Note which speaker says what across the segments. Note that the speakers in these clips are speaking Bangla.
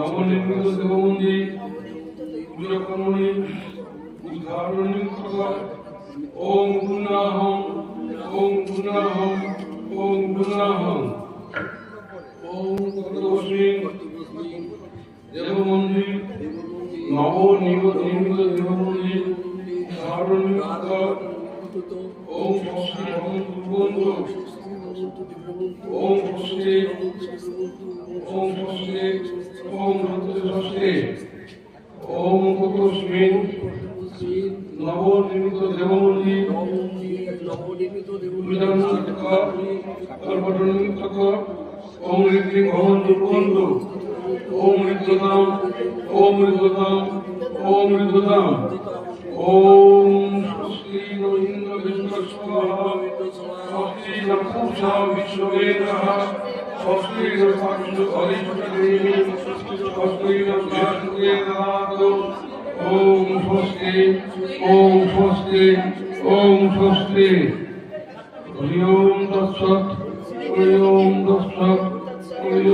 Speaker 1: নবনির্মিত দেবমন্দির পূজকমণি উদ্ধারণী ওম গুণাহম ওম গুণাহম ওম গুণাহম। ওম কতবস্মিন দেবমন্দির নবনির্মিত দেবমন্দির উদ্ধারণী ওম ভক্তি ভগবন্ত ওম ভক্তি। নব নির্মিত দেবমন্দির ওম ঋদ্ধিং ভবন্তু ভবন্তু ওম ঋদ্ধতাম ওম ঋদ্ধতাম ওম ঋদ্ধতাম। ওম ন ইন্দ্র বিশ্বস্বাহা স্বস্তি ন পূষা বিশ্ববেদः স্বস্তি ন সাক্ষু অরিষ্টদেবী স্বস্তি স্বস্তি ওম স্বস্তি ওম স্বস্তি হরি ওম তৎসৎ হরি ওম তৎসৎ। হরি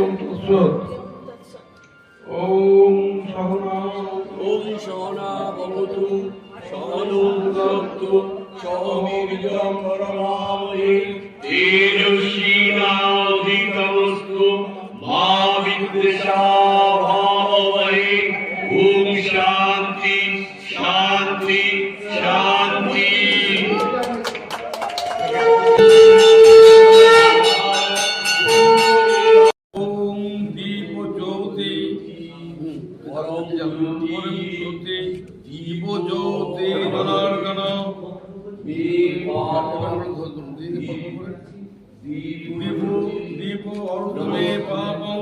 Speaker 1: ওম সহনা
Speaker 2: ওম সহনা ভবতু, সহনু ভুনক্তু সহবীর্যং করমামহে তেজস্বিনাধিতমস্তু মা বিদ্বেষাভাবহে ওম শান্তি। শান্তি শান্তি।
Speaker 1: ওম দীপ জ্যোতি।
Speaker 2: পরম
Speaker 1: জ্যোতি। দীপ অর্ধমে পাপং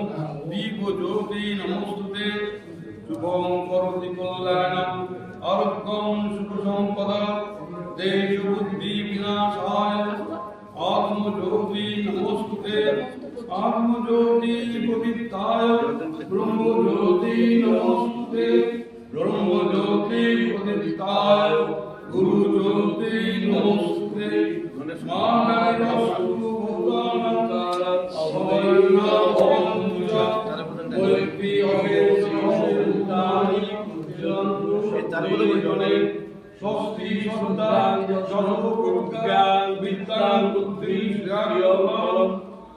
Speaker 1: দীপ জ্যোতি নমস্তুতে। শুভং করতি কল্যাণম। আরোগ্যম সুখ সম্পদা দেশ বুদ্ধি বিনাশায় আত্মজ্যোতি নমস্তুতে। আত্মজ্যোতি প্রদীপ্তায় ব্রহ্মজ্যোতি নমস্তুতে। ব্রহ্মজ্যোতি প্রদীপ্তায় গুরুজ্যোতি নমস্তুতে। স্মারণস্তু ভূতানাং জনে ষষ্ঠী শ্রদ্ধা জনপ্রজ্ঞান শ্রেয়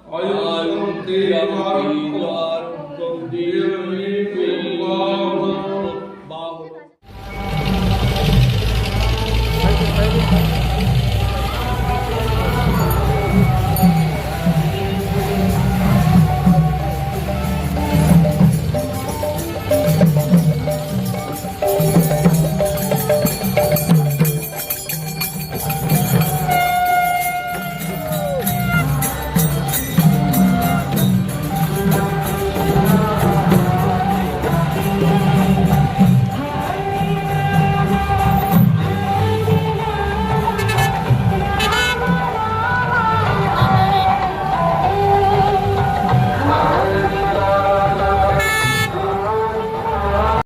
Speaker 1: অয়ুষ্যন্তে